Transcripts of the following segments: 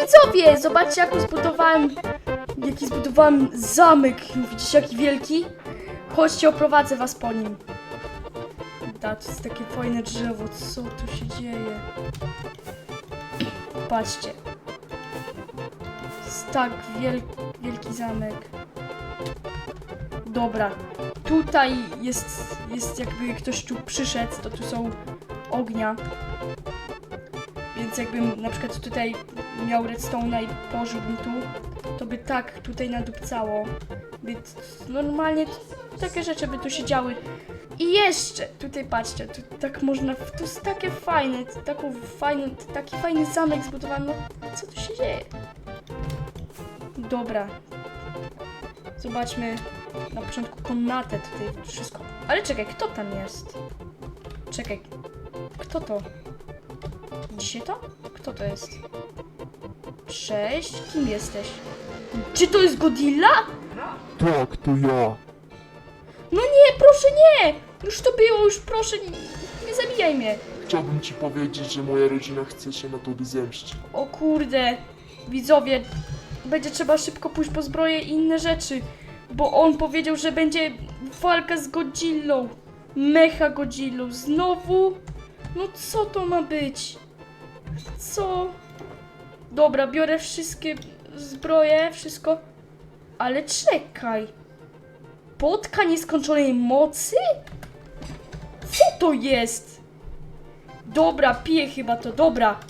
widzowie, zobaczcie jak zbudowałem, jaki zbudowałem zamek. Widzicie jaki wielki? Chodźcie, oprowadzę was po nim. Da, to jest takie fajne drzewo, co tu się dzieje? Patrzcie. Jest tak wiel wielki zamek. Dobra, tutaj jest, jest jakby ktoś tu przyszedł, to tu są ognia. Więc jakbym na przykład tutaj miał redstone'a i położyłbym tu, to by tak tutaj nadupcało. T- normalnie takie rzeczy by tu się działy. I jeszcze, tutaj patrzcie, tu tak można, to jest takie fajne, taką fajną, taki fajny zamek zbudowany, no co tu się dzieje? Dobra. Zobaczmy na początku komnatę tutaj wszystko. Ale czekaj, kto tam jest? Czekaj, kto to? Widzicie to? Kto to jest? Cześć, kim jesteś? Czy to jest Godzilla? Tak, to ja. No nie, proszę nie! Już to było, już proszę, nie, nie zabijaj mnie. Chciałbym ci powiedzieć, że moja rodzina chce się na tobie zemścić. O kurde, widzowie, będzie trzeba szybko pójść po zbroję i inne rzeczy, bo on powiedział, że będzie walka z Godzillą. Mecha Godzillą. Znowu? No co to ma być? Co? Dobra, biorę wszystkie zbroje, wszystko. Ale czekaj. Potka nieskończonej mocy? Co to jest? Dobra, piję chyba to, dobra.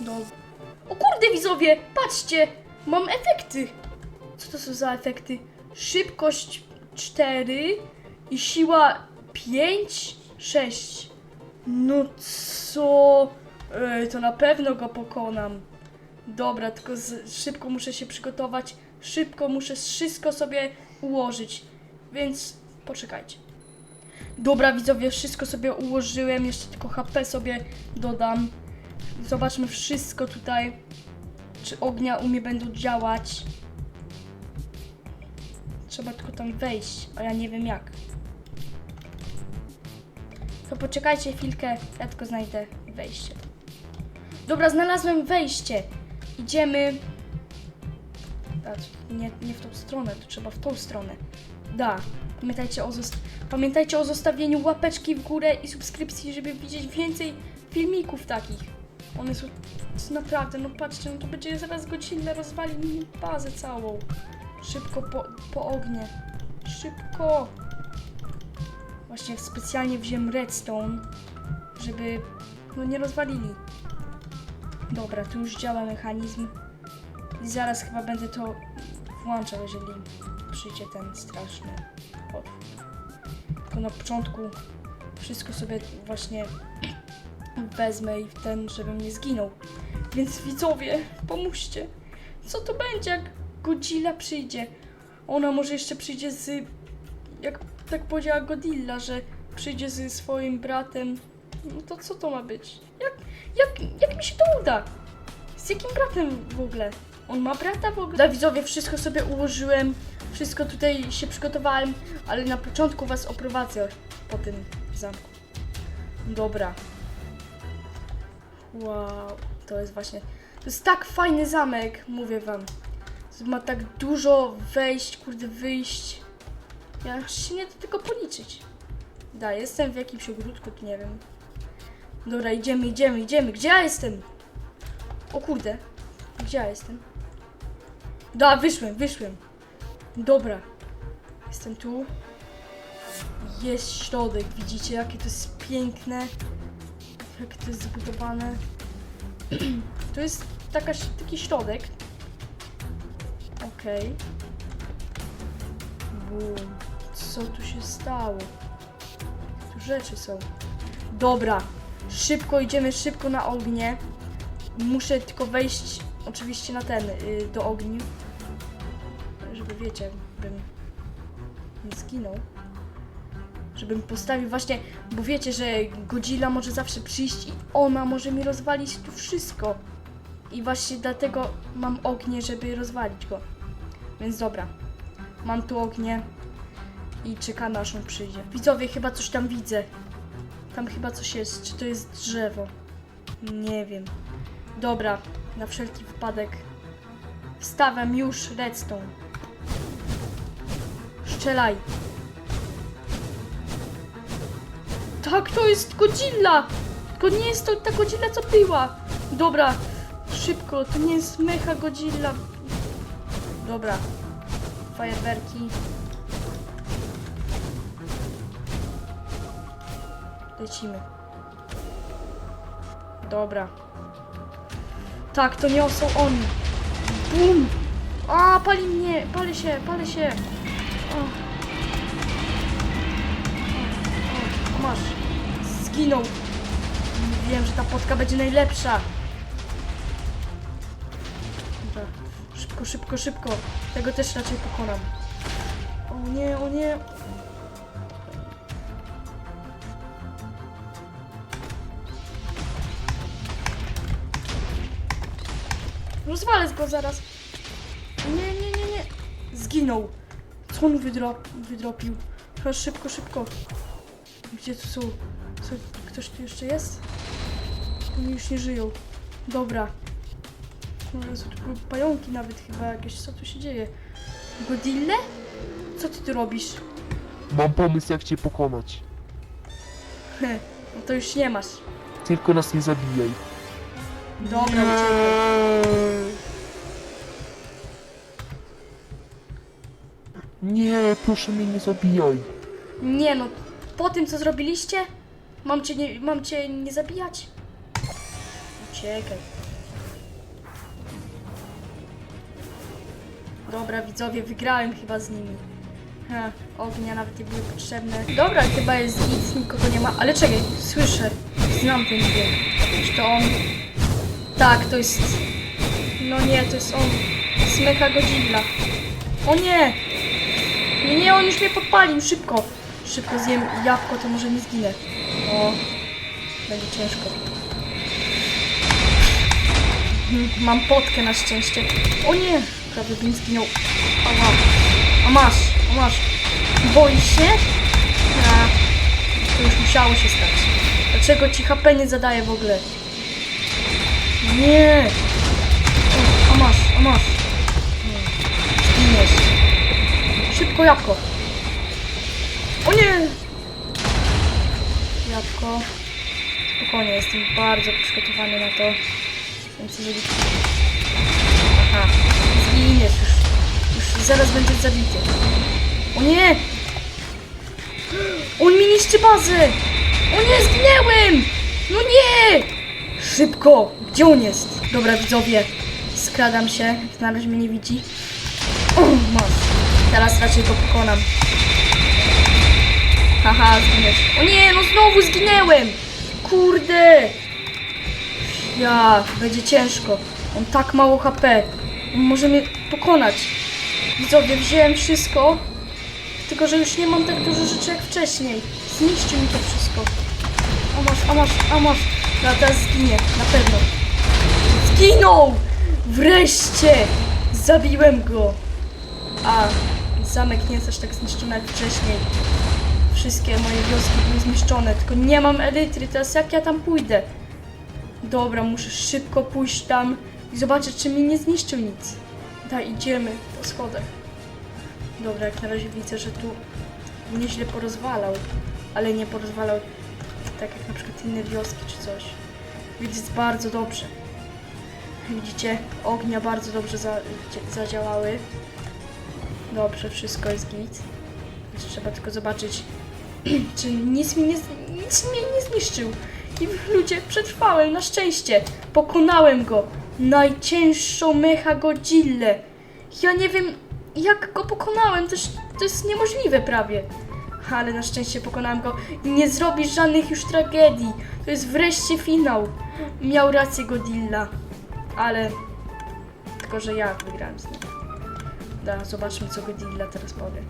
No. O kurde widzowie, patrzcie, mam efekty. Co to są za efekty? Szybkość 4 i siła 5, 6. No co? Ej, to na pewno go pokonam. Dobra, tylko z, szybko muszę się przygotować. Szybko muszę wszystko sobie ułożyć. Więc poczekajcie. Dobra widzowie, wszystko sobie ułożyłem. Jeszcze tylko HP sobie dodam. Zobaczmy wszystko tutaj. Czy ognia u mnie będą działać. Trzeba tylko tam wejść, a ja nie wiem jak. To poczekajcie chwilkę, ja tylko znajdę wejście. Dobra, znalazłem wejście. Idziemy. A, nie, nie w tą stronę, to trzeba w tą stronę. Da. Pamiętajcie o, pamiętajcie o zostawieniu łapeczki w górę i subskrypcji, żeby widzieć więcej filmików takich. One są naprawdę, no patrzcie, no to będzie zaraz godzinne, rozwali mi bazę całą. Szybko po, po ognie. Szybko! Właśnie specjalnie wziąłem redstone, żeby no nie rozwalili. Dobra, tu już działa mechanizm. I zaraz chyba będę to włączał, jeżeli przyjdzie ten straszny potwór. Tylko na początku wszystko sobie właśnie wezmę i w ten, żebym nie zginął. Więc widzowie, pomóżcie. Co to będzie, jak Godzilla przyjdzie? Ona może jeszcze przyjdzie z... Jak tak powiedziała Godzilla, że przyjdzie ze swoim bratem. No to co to ma być? Jak, jak, jak mi się to uda? Z jakim bratem w ogóle? On ma brata w ogóle? Dla widzowie wszystko sobie ułożyłem, wszystko tutaj się przygotowałem, ale na początku was oprowadzę po tym zamku. Dobra. Wow, to jest właśnie. To jest tak fajny zamek, mówię wam. Ma tak dużo wejść, kurde, wyjść. Ja się nie da tylko policzyć. Da, jestem w jakimś ogródku, tu nie wiem. Dobra, idziemy, idziemy, idziemy. Gdzie ja jestem? O kurde. Gdzie ja jestem? Da, wyszłem, wyszłem. Dobra. Jestem tu. Jest środek, widzicie jakie to jest piękne. Jakie to jest zbudowane. To jest taka, taki środek. Okej. Bum. Co tu się stało? Tu rzeczy są. Dobra. Szybko idziemy, szybko na ognie. Muszę tylko wejść oczywiście na ten, y, do ogniu. Żeby wiecie, bym nie zginął. Żebym postawił właśnie, bo wiecie, że Godzilla może zawsze przyjść i ona może mi rozwalić tu wszystko. I właśnie dlatego mam ognie, żeby rozwalić go. Więc dobra. Mam tu ognie i czekamy aż on przyjdzie. Widzowie, chyba coś tam widzę. Tam chyba coś jest. Czy to jest drzewo? Nie wiem. Dobra, na wszelki wypadek. Wstawiam już redstone. Strzelaj. Tak, to jest Godzilla! Tylko nie jest to ta Godzilla, co była. Dobra, szybko, to nie jest mecha Godzilla. Dobra, fajerwerki. Lecimy. Dobra. Tak, to nie są oni. Bum! A, pali mnie! Pali się, pali się! O. O, o, masz. Zginął. Wiem, że ta potka będzie najlepsza. Dobra. Szybko, szybko, szybko. Tego też raczej pokonam. O nie, o nie. Rozwalę go zaraz. Nie, nie, nie, nie. Zginął. Co on wydro wydropił? Chyba szybko, szybko. Gdzie tu są? Co, ktoś tu jeszcze jest? Oni już nie żyją. Dobra. No Jezu, tu pająki nawet chyba jakieś. Co tu się dzieje? Godille? Co ty tu robisz? Mam pomysł, jak cię pokonać. Heh, no to już nie masz. Tylko nas nie zabijaj. Dobra, uciekaj. Nie, proszę mnie nie zabijaj. Nie no, po tym co zrobiliście, mam cię nie, mam cię nie zabijać? Uciekaj. Dobra, widzowie, wygrałem chyba z nimi. Ha, ognia nawet nie były potrzebne. Dobra, chyba jest nic, nikogo nie ma. Ale czekaj, słyszę. Znam ten dźwięk. Czy to on? Tak, to jest... No nie, to jest on. Smyka Godzilla. O nie! Nie, nie, on już mnie podpalił, szybko. Szybko zjem jabłko, to może nie zginę. O, będzie ciężko. Mhm, Mam potkę na szczęście. O nie, prawie bym zginął. Ała. A masz, a masz. Boisz się? A, to już musiało się stać. Dlaczego ci HP nie zadaje w ogóle? Nie. O, a masz, masz. Nie. Zginiesz. Szybko jabłko. O nie! Jabłko. Spokojnie, jestem bardzo przygotowany na to. Muszę zrobić... Aha, zginiesz już. Już zaraz będziesz zabity. O nie! On mi niszczy bazę! O nie, zginęłem! No nie! Szybko! Gdzie on jest? Dobra, widzowie. Skradam się, jak na razie mnie nie widzi. O, masz. Teraz raczej go pokonam. Haha, zginiesz. O nie, no znowu zginęłem! Kurde! Ja, będzie ciężko. On tak mało HP. On może mnie pokonać. Widzowie, wziąłem wszystko. Tylko, że już nie mam tak dużo rzeczy jak wcześniej. Zniszczył mi to wszystko. A masz, a masz, a masz. No teraz zginie, na pewno. Zginął! Wreszcie! Zabiłem go! A zamek nie jest aż tak zniszczony jak wcześniej. Wszystkie moje wioski były zniszczone, tylko nie mam elitry, teraz jak ja tam pójdę? Dobra, muszę szybko pójść tam i zobaczyć, czy mi nie zniszczył nic. Daj, idziemy po schodach. Dobra, jak na razie widzę, że tu nieźle porozwalał, ale nie porozwalał tak jak na przykład inne wioski czy coś. Więc jest bardzo dobrze. Widzicie, ognia bardzo dobrze za, zadziałały. Dobrze, wszystko jest git. Teraz trzeba tylko zobaczyć, czy nic mi nie, nic mnie nie zniszczył. I ludzie, przetrwałem, na szczęście. Pokonałem go. Najcięższą mecha Godzillę. Ja nie wiem, jak go pokonałem. To, to jest niemożliwe prawie. Ale na szczęście pokonałem go i nie zrobisz żadnych już tragedii. To jest wreszcie finał. Miał rację Godzilla. Ale tylko, że ja wygrałem z nim. Da, zobaczmy co Godzilla teraz powie.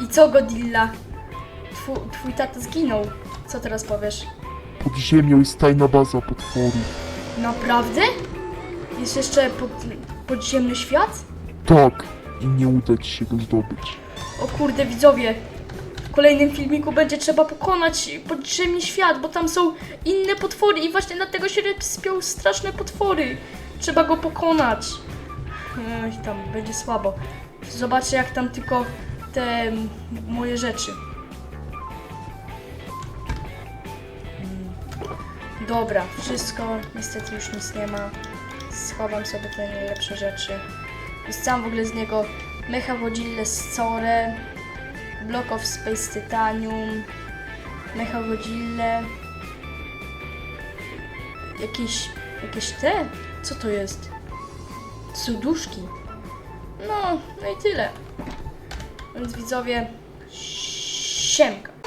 I co Godzilla? Twu, twój tata zginął. Co teraz powiesz? Pod ziemią jest tajna baza potworów. Naprawdę? Jest jeszcze pod, podziemny świat? Tak, i nie uda ci się go zdobyć. O kurde, widzowie. W kolejnym filmiku będzie trzeba pokonać podziemny świat, bo tam są inne potwory i właśnie dlatego się spią straszne potwory. Trzeba go pokonać. Ej, tam będzie słabo. Zobaczę jak tam tylko te moje rzeczy. Mm. Dobra, wszystko. Niestety już nic nie ma. Schowam sobie te najlepsze rzeczy. Dostałam w ogóle z niego Mecha Godzilla Score, Block of Space Titanium, Mecha Godzilla, jakieś, jakieś te? Co to jest? Suduszki. No, no i tyle. Więc widzowie, siemka.